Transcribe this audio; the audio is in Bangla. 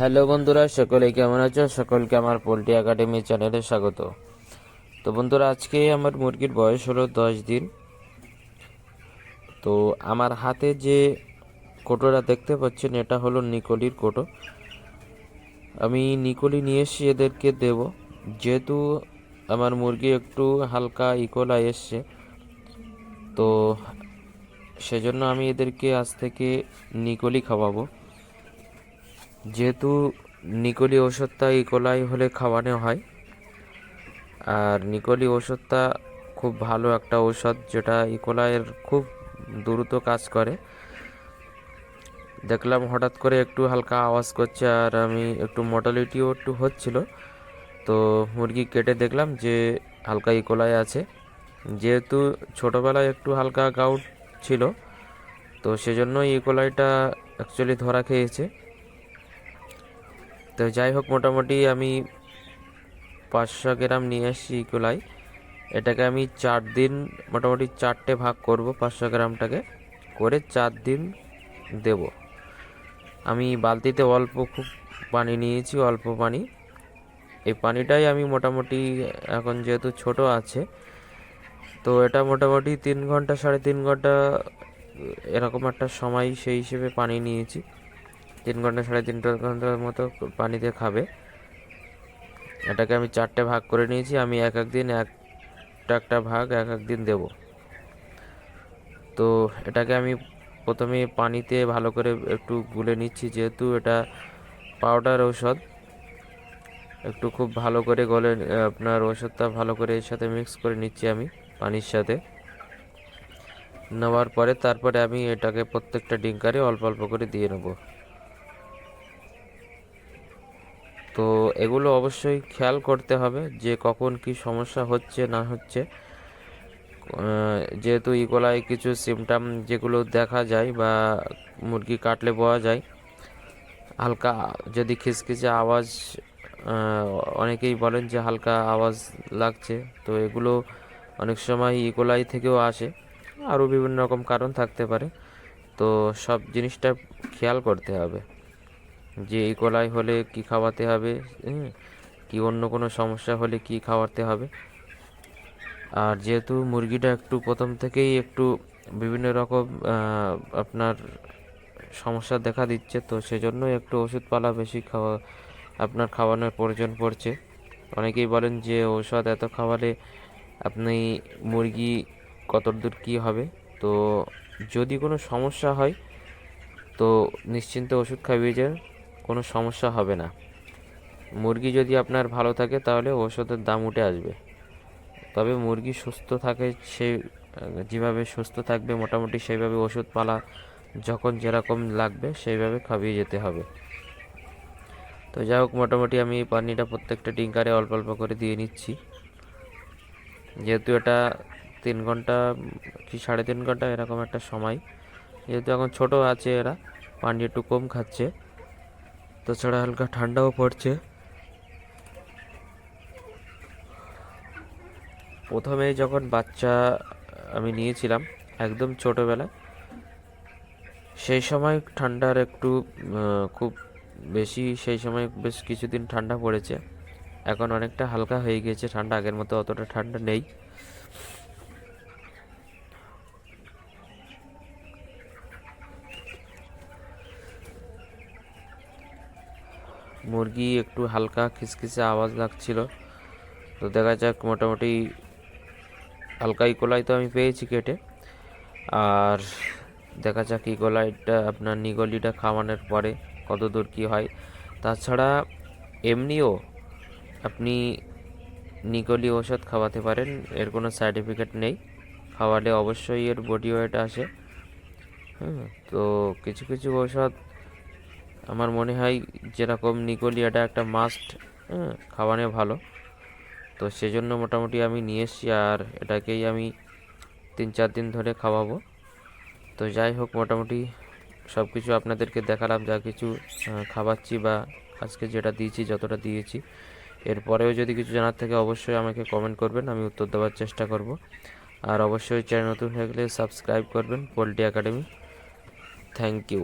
হ্যালো বন্ধুরা, সকলে কেমন আছো? সকলকে আমার পোলট্রি একাডেমি চ্যানেলে স্বাগত। তো বন্ধুরা আজকে আমার মুরগির বয়স হলো দশ দিন। তো আমার হাতে যে কোটোটা দেখতে পাচ্ছেন, এটা হলো নিকলির কোটো। আমি নিকলি নিয়ে এসে এদেরকে দেব। যেহেতু আমার মুরগি একটু হালকা ইকোলা এসছে, তো সেজন্য আমি এদেরকে আজ থেকে নিকলি খাওয়াবো। যেহেতু নিকলি ওষুধটা ইকোলাই হলে খাওয়ানো হয়, আর নিকলি ওষুধটা খুব ভালো একটা ঔষধ যেটা ইকোলাইয়ের খুব দ্রুত কাজ করে। দেখলাম হঠাৎ করে একটু হালকা আওয়াজ করছে, আর আমি একটু মর্টালিটিও একটু হচ্ছিল। তো মুরগি কেটে দেখলাম যে হালকা ইকোলাই আছে। যেহেতু ছোটোবেলায় একটু হালকা গাউট ছিল, তো সেজন্য ইকোলাইটা অ্যাকচুয়ালি ধরা খেয়েছে। তো যাই হোক, মোটামুটি আমি পাঁচশো গ্রাম নিয়ে এসেছি ইকোলাই এটাকে আমি চার দিন, মোটামুটি চারটে ভাগ করব পাঁচশো গ্রামটাকে। করে চার দিন দেব। আমি বালতিতে অল্প খুব পানি নিয়েছি, অল্প পানি। এই পানিটাই আমি মোটামুটি এখন যেহেতু ছোট আছে, তো এটা মোটামুটি তিন ঘণ্টা সাড়ে তিন ঘণ্টা এরকম একটা সময় সেই হিসেবে পানি নিয়েছি। তিন ঘণ্টা সাড়ে তিন ঘণ্টার মতো পানিতে খাবে। এটাকে আমি চারটে ভাগ করে নিয়েছি, আমি এক এক দিন একটা একটা ভাগ এক এক দিন দেব। তো এটাকে আমি প্রথমে পানিতে ভালো করে একটু গুলে নিচ্ছি, যেহেতু এটা পাউডার ঔষধ, একটু খুব ভালো করে গলে, আপনার ওষুধটা ভালো করে এর সাথে মিক্স করে নিচ্ছি আমি পানির সাথে। নেওয়ার পরে তারপরে আমি এটাকে প্রত্যেকটা ডিঙ্কারে অল্প অল্প করে দিয়ে নেব। তো এগুলো অবশ্যই খেয়াল করতে হবে যে কখন কি সমস্যা হচ্ছে, না হচ্ছে। যেহেতু ইকোলাই কিছু সিমটাম যেগুলো দেখা যায় বা মুরগি কাটলে পাওয়া যায়, হালকা যদি খিসখিসে আওয়াজ অনেকেই বলেন যে হালকা আওয়াজ লাগছে, তো এগুলো অনেক সময় ইকোলাই থেকেও আসে। আরও বিভিন্ন রকম কারণ থাকতে পারে। তো সব জিনিসটা খেয়াল করতে হবে। যে এই কলাই হলে কি খাওয়াতে হবে কি অন্য কোনো সমস্যা হলে কি খাওয়াতে হবে? আর যেহেতু মুরগিটা একটু প্রথম থেকেই একটু বিভিন্ন রকম আপনার সমস্যা দেখা দিচ্ছে, তো সেজন্য একটু ওষুধপালা বেশি খাওয়া, আপনার খাওয়ানোর প্রয়োজন পড়ছে। অনেকেই বলেন যে ঔষধ এত খাওয়ালে আপনি মুরগি কত দূর কী হবে? তো যদি কোনো সমস্যা হয়, তো নিশ্চিন্তে ওষুধ খাইয়ে যান। কোনো সমস্যা হবে না। মুরগি যদি আপনার ভালো থাকে, তাহলে ওষুধের দাম উঠে আসবে। তবে মুরগি সুস্থ থাকে, সে, যেভাবে সুস্থ থাকবে, মোটামুটি সেইভাবে ওষুধ পালা যখন যেরকম লাগবে, সেইভাবে খাবিয়ে যেতে হবে। তো যাই হোক, মোটামুটি আমি পানিটা প্রত্যেকটা ডিঙ্কারে অল্প অল্প করে দিয়ে নিচ্ছি। যেহেতু এটা তিন ঘণ্টা কি সাড়ে তিন ঘণ্টা এরকম একটা সময়। যেহেতু এখন ছোট আছে এরা, পানি একটু কম খাচ্ছে। তাছাড়া হালকা ঠান্ডাও পড়ছে। প্রথমে যখন বাচ্চা, আমি নিয়েছিলাম একদম ছোটোবেলায়, সেই সময় ঠান্ডার একটু খুব বেশি, সেই সময় বেশ কিছুদিন ঠান্ডা পড়েছে। এখন অনেকটা হালকা হয়ে গিয়েছে ঠান্ডা, আগের মতো অতটা ঠান্ডা নেই। মুরগি একটু হালকা খিসখিসে আওয়াজ লাগছিল। তো দেখা যাক, মোটামুটি হালকা ইকোলাই তো আমি পেয়েছি কেটে। আর দেখা যাক ইকোলাইটা আপনার নিগলিটা খাওয়ানোর পরে কত দূর কী হয়। তাছাড়া এমনিও আপনি নিগলি ওষুধ খাওয়াতে পারেন, এর কোনো সার্টিফিকেট নেই। খাওয়ালে অবশ্যই এর বডি ওয়েট আসে। হ্যাঁ তো কিছু কিছু ঔষধ আমার মনে হয় যেরকম নিকলি এটা একটা মাস্ট হ্যাঁ খাওয়ানো ভালো। তো সেজন্য মোটামুটি আমি নিয়ে এসছি আর এটাকেই আমি তিন চার দিন ধরে খাওয়াবো। তো যাই হোক, মোটামুটি সব কিছু আপনাদেরকে দেখালাম, যা কিছু খাওয়াচ্ছি বা আজকে যেটা দিয়েছি, যতটা দিয়েছি। এরপরেও যদি কিছু জানার থাকে, অবশ্যই আমাকে কমেন্ট করবেন, আমি উত্তর দেওয়ার চেষ্টা করব। আর অবশ্যই চ্যানেল নতুন হয়ে গেলে সাবস্ক্রাইব করবেন, পোলট্রি একাডেমি। Thank you